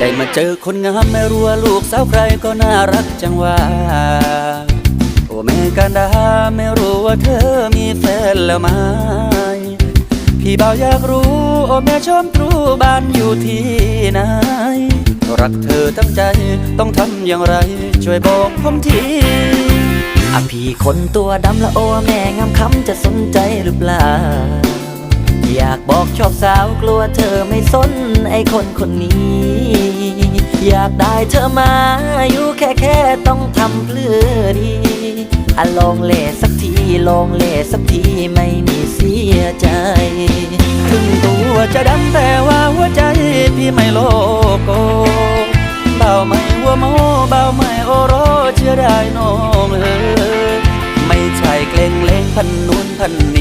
ได้มาเจอคนงามไม่รู้ว่าลูกสาวใครก็น่ารักจังว่าโอ้แม่กันดาไม่รู้ว่าเธอมีแฟนแล้วไหมพี่บ่าวอยากรู้โอ้แม่ชมตรูบ้านอยู่ที่ไหนรักเธอตั้งใจต้องทำอย่างไร ช่วยบอกผมทีอะพี่คนตัวดำละโอแม่งามคำจะสนใจหรือเปล่า บอกชอบสาวกลัวเธอไม่สนไอคนคนนี้ อยากได้เธอมาอยู่แค่แค่ต้องทำเพื่อดีอะลองเล่สักทีลองเล่สักทีไม่มีเสียใจถึงตัวจะดำแต่ว่าหัวใจพี่ไม่โลโกเบาไม่หัวโมเบาไม่โอโรเชื่อได้น้องเออไม่ใช่เกรงเลงพันนู้นพันน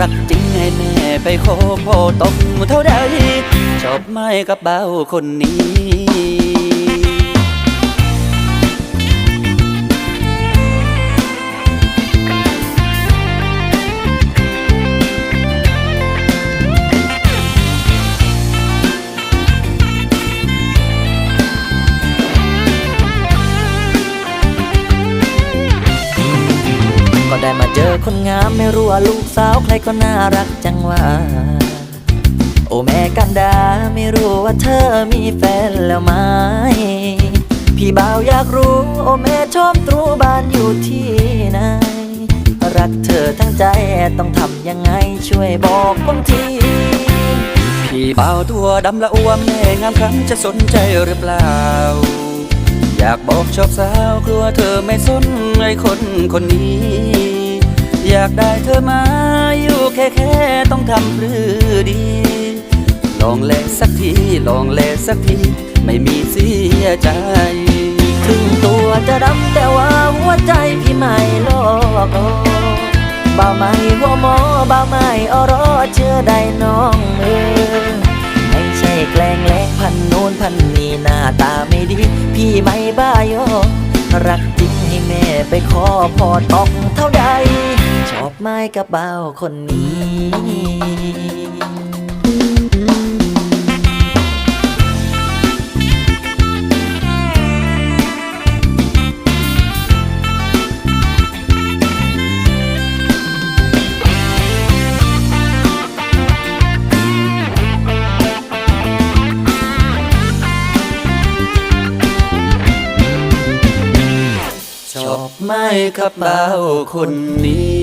รักจริงให้แม่ไปโคโพตกเท่าใดชอบไม่กับเบาคนนี้ ก็ได้มาเจอคนงามไม่รู้ว่าลูกสาวใครก็น่ารักจังว่า โอแม่กันดาไม่รู้ว่าเธอมีแฟนแล้วไหมพี่บ่าวอยากรู้ โอแม่ชมตรูบ้านอยู่ที่ไหนรักเธอทั้งใจต้องทำยังไงช่วยบอกผมทีพี่เบาวตัวดำละอ้วมแม่งามคำจะสนใจหรือเปล่า อยากบอกชอบสาวกลัวเธอไม่สนไอ้คนคนนี้ อยากได้เธอมาอยู่แค่แค่ต้องทำหรือดี ลองเลสักทีลองเลสักที ไม่มีเสียใจถึงตัวจะดำแต่ว่าหัวใจพี่ไม่โลกบ่าวไม่หัวหมอบ่าวไม่อรอเชื่อได้น้องเอ พันนี่หน้าตาไม่ดี พี่ไม่บ้าโยรักจริงให้แม่ไปขอพอตอกเท่าใด ชอบไม้กระเป๋าคนนี้ ไม่กับเบาคนนี้